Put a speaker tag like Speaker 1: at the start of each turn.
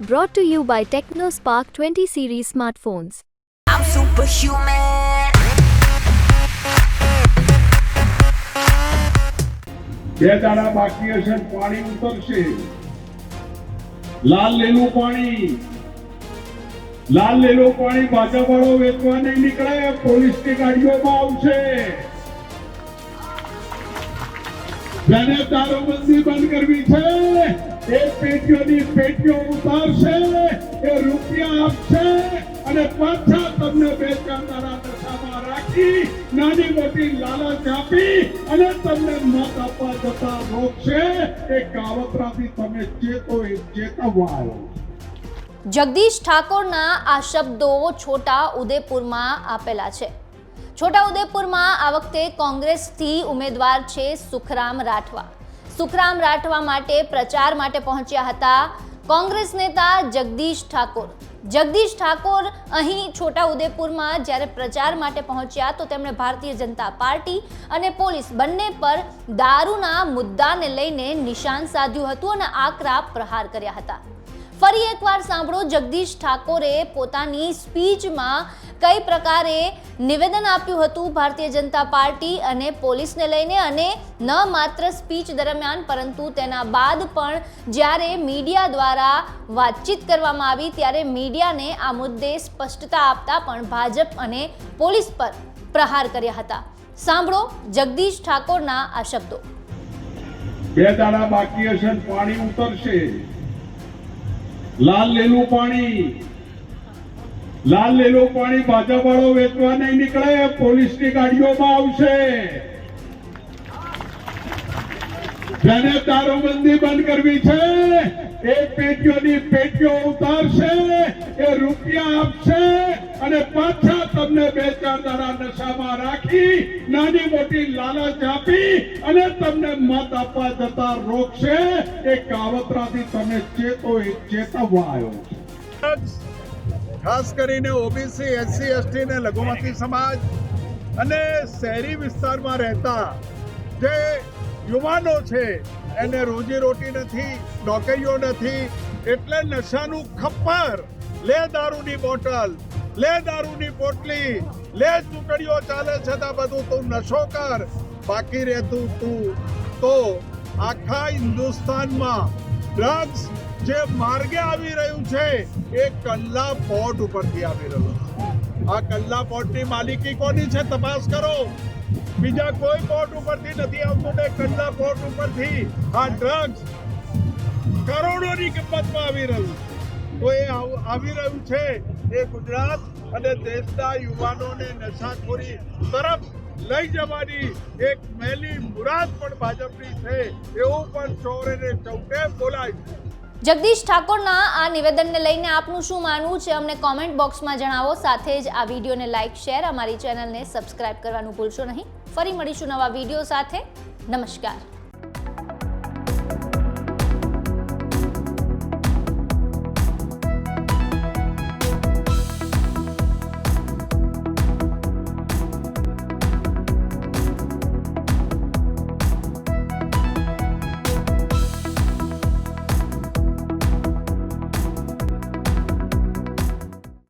Speaker 1: Brought to you by TechnoSpark 20 series smartphones.
Speaker 2: I'm superhuman.
Speaker 3: બે દાડા બાકી હશે પાણી ઉતરશે લાલ લીલું પાણી લાલ લીલું પાણી ભાજપ વાળો વેચવા નહીં નીકળે પોલીસની ગાડીઓમાં આવશે જેને દારૂબંધી બંધ કરવી છે, એ પેટીઓની પેટીઓ ઉતારશે, એ રૂપિયા આપશે અને પાછા તમને બે દશામાં રાખી, નાની મોટી લાલચ આપી અને તમને મત આપવા જતા રોકશે એ કાવતરાથી તમે ચેતો એ ચેતવવા
Speaker 4: જગદીશ ઠાકોરના આ શબ્દો છોટા ઉદેપુરમાં આપેલા છે. છોટા ઉદેપુરમાં આ વખતે કોંગ્રેસથી ઉમેદવાર છે સુખરામ રાઠવા. સુખરામ રાઠવા માટે પ્રચાર માટે પહોંચ્યા હતા કોંગ્રેસ નેતા જગદીશ ઠાકોર. જગદીશ ઠાકોર અહીં છોટા ઉદેપુરમાં જ્યારે પ્રચાર માટે પહોંચ્યા તો તેમણે ભારતીય જનતા પાર્ટી અને પોલીસ બંને પર દારૂના મુદ્દાને લઈને નિશાન સાધ્યું હતું અને આકરા પ્રહાર કર્યા હતા. ફરી એકવાર સાંભળો, જગદીશ ઠાકોરે પોતાની સ્પીચમાં કઈ પ્રકારે નિવેદન આપ્યું હતું ભારતીય જનતા પાર્ટી અને પોલીસને લઈને અને ન માત્ર સ્પીચ દરમિયાન, પરંતુ તેના બાદ પણ જ્યારે મીડિયા દ્વારા વાતચીત કરવામાં આવી, ત્યારે મીડિયાને આ મુદ્દે સ્પષ્ટતા આપતા પણ ભાજપ અને પોલીસ પર પ્રહાર કર્યા હતા. સાંભળો જગદીશ ઠાકોરના આ શબ્દો.
Speaker 3: બે દાડા બાકી હશે પાણી ઉતરશે. લાલ લીલું પાણી. લાલ લીલું પાણી ભાજપ વાળો વેચવા નહીં નીકળે, પોલીસની ગાડીઓમાં આવશે. જેને દારૂબંધી બંધ કરવી છે, એ પેટીઓની પેટીઓ ઉતારશે, એ રૂપિયા આપશે અને પાછા તમને બે ચાર દાડા નશામાં રાખી, નાની મોટી લાલચ આપી અને તમને મત આપવા જતા રોકશે. એ કાવતરાથી તમે ચેતો એ ચેતવવા આવ્યો
Speaker 5: ખાસ કરીને ઓબીસી, એસસી, એસટી ને લઘુમતી સમાજ અને શહેરી વિસ્તારમાં રહેતા જે યુવાનો છે, એને રોજી રોટી નથી, નોકરીઓ નથી, એટલે નશાનું ખપ્પર, લે દારૂની બોટલ લે દારૂની પોટલી, લે ચૂંટણીઓ ચાલે છતાં બધું તું નશો કર. બાકી રહેતું તું. તો આખા હિન્દુસ્તાનમાં ડ્રગ્સ જે માર્ગે આવી રહ્યું છે, એ કલ્લા પોર્ટ ઉપરથી આવી રહ્યું છે. આ કલ્લા પોર્ટની માલિકી કોની છે તપાસ કરો. બીજા કોઈ પોર્ટ ઉપરથી નથી આવતું ને કલ્લા પોર્ટ ઉપરથી આ ડ્રગ્સ કરોડોની કિંમતમાં આવી રહ્યું છે. તો એ આવી રહ્યું છે. એ ગુજરાત અને દેશના યુવાનોને નશાખોરી તરફ લઈ જવાની એક મેલી મુરાદ પણ ભાજપની છે, એવું પણ ચોરે ચૌટે બોલાય
Speaker 4: જગદીશ ઠાકોરના આ નિવેદનને લઈને આપનું શું માનવું છે, અમને કોમેન્ટ બોક્સમાં જણાવો. સાથે જ આ વિડીયોને લાઇક શેર અમારી ચેનલને સબસ્ક્રાઇબ કરવાનું ભૂલશો નહીં. ફરી મળીશું નવા વીડિયો સાથે. નમસ્કાર.